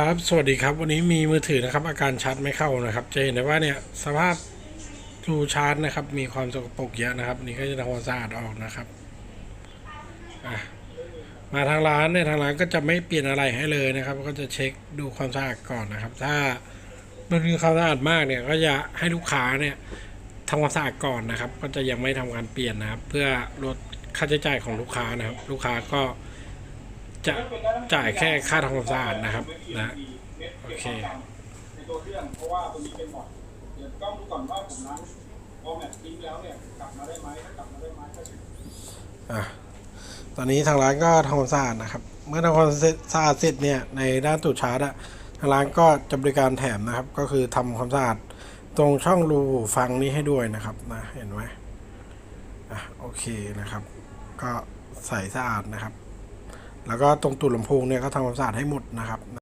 ครับ สวัสดีครับวันนี้มีมือถือนะครับ อาการชาร์จไม่เข้านะครับ จะเห็นได้ว่าเนี่ยสภาพรูชาร์จนะครับ มีความสกปรกเยอะนะครับ นี่ก็จะทำความสะอาดออกนะครับมาทางร้านเนี่ยทางร้านก็จะไม่เปลี่ยนอะไรให้เลยนะครับ ก็จะเช็คดูความสะอาดก่อนนะครับ ถ้ามันมีความสะอาดมากเนี่ย ก็จะให้ลูกค้าเนี่ยทำความสะอาดก่อนนะครับ ก็จะยังไม่ทำการเปลี่ยนนะครับ เพื่อลดค่าใช้จ่ายของลูกค้านะครับ ลูกค้าก็ จะจ่ายแค่ค่าทำความสะอาดนะครับนะโอเคในตัวเครื่องเพราะว่าตัวนี้เป็นหมดเดี๋ยวต้องดูก่อนว่าผมล้างพอแมททิ้งแล้วเนี่ยกลับมาได้ไหมถ้ากลับมาได้ไหมก็ถืออะตอนนี้ทางร้านก็ทำความสะอาดนะครับ เมื่อทำความสะอาดเสร็จเนี่ยในด้านตู้ชาร์จอะทางร้านก็จะบริการแถมนะครับ ก็คือทำความสะอาดตรงช่องรูฟังนี้ให้ด้วยนะครับนะเห็นไหมอะโอเคนะครับ ก็ใส่สะอาดนะครับ แล้วก็ตรงตูดลำโพงเนี่ยก็ทำความสะอาดให้หมดนะครับ